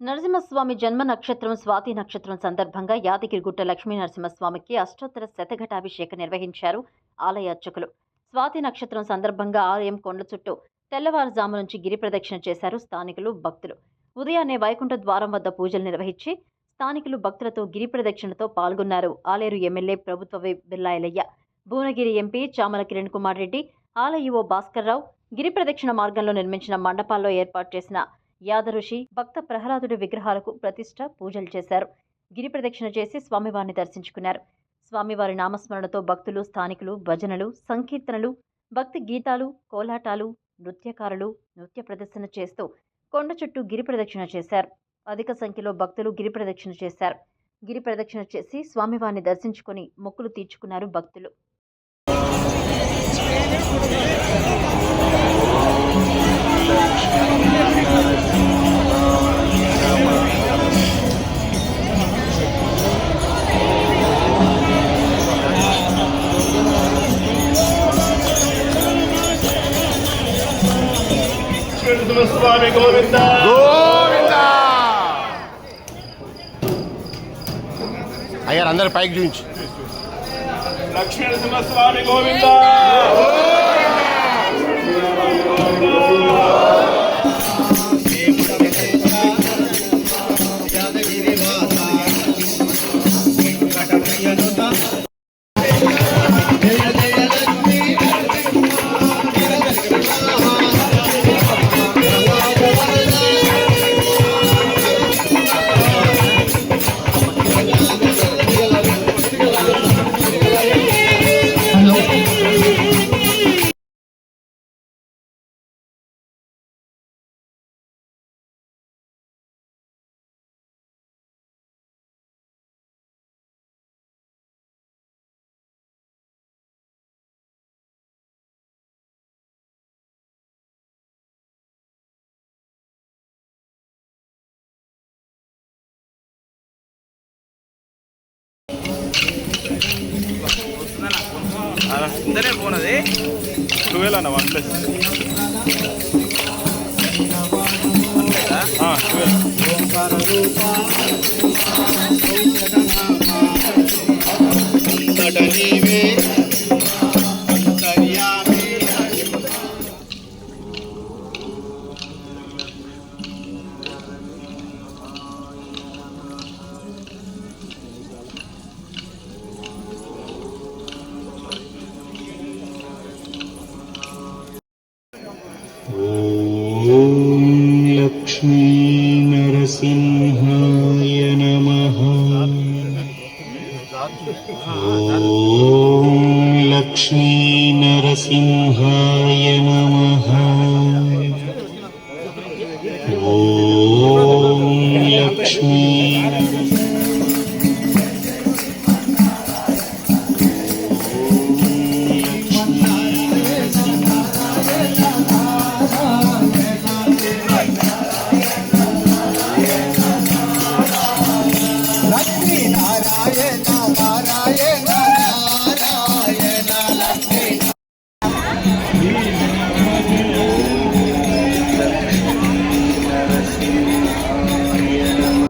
నరసింహస్వామి జన్మ నక్షత్రం స్వాతి నక్షత్రం సందర్భంగా యాదగిరిగుట్ట లక్ష్మీ నరసింహస్వామికి అష్టోత్తర శతఘటాభిషేకం నిర్వహించారు ఆలయ అర్చకులు. స్వాతి నక్షత్రం సందర్భంగా ఆలయం కొండ చుట్టూ తెల్లవారుజాము నుంచి గిరి ప్రదక్షిణ చేశారు స్థానికులు భక్తులు. ఉదయాన్నే వైకుంఠ ద్వారం వద్ద పూజలు నిర్వహించి స్థానికులు భక్తులతో గిరి ప్రదక్షిణతో పాల్గొన్నారు ఆలేరు ఎమ్మెల్యే ప్రభుత్వ బిల్లాయలయ్య భువనగిరి ఎంపీ చామల కిరణ్ కుమార్ రెడ్డి ఆలయ ఈవో భాస్కర్రావు గిరి ప్రదక్షిణ మార్గంలో నిర్మించిన మండపాల్లో ఏర్పాటు చేసిన యాదఋషి భక్త ప్రహ్లాదుడి విగ్రహాలకు ప్రతిష్ట పూజలు చేశారు. గిరి ప్రదక్షిణ చేసి స్వామివారిని దర్శించుకున్నారు. స్వామివారి నామస్మరణతో భక్తులు స్థానికులు భజనలు సంకీర్తనలు భక్తి గీతాలు కోలాటాలు నృత్యకారులు నృత్య ప్రదర్శన చేస్తూ కొండ చుట్టూ గిరి ప్రదక్షిణ చేశారు. అధిక సంఖ్యలో భక్తులు గిరి ప్రదక్షిణ చేశారు. గిరి ప్రదక్షిణ చేసి స్వామివారిని దర్శించుకొని మొక్కులు తీర్చుకున్నారు భక్తులు. స్వామి గోవింద గోవింద అయ్యారు అందరు పైకి చూపించు. లక్ష్మీ నరసింహస్వామి గోవింద! ఇంతనే పోనది. ట్వెల్వ్ అన్న వన్ ప్లస్. ట్వెల్వ్ लक्ष्मीनरसिंहाय नमः ॐ लक्ष्मीनरसिंहाय नमः नारायण नारायण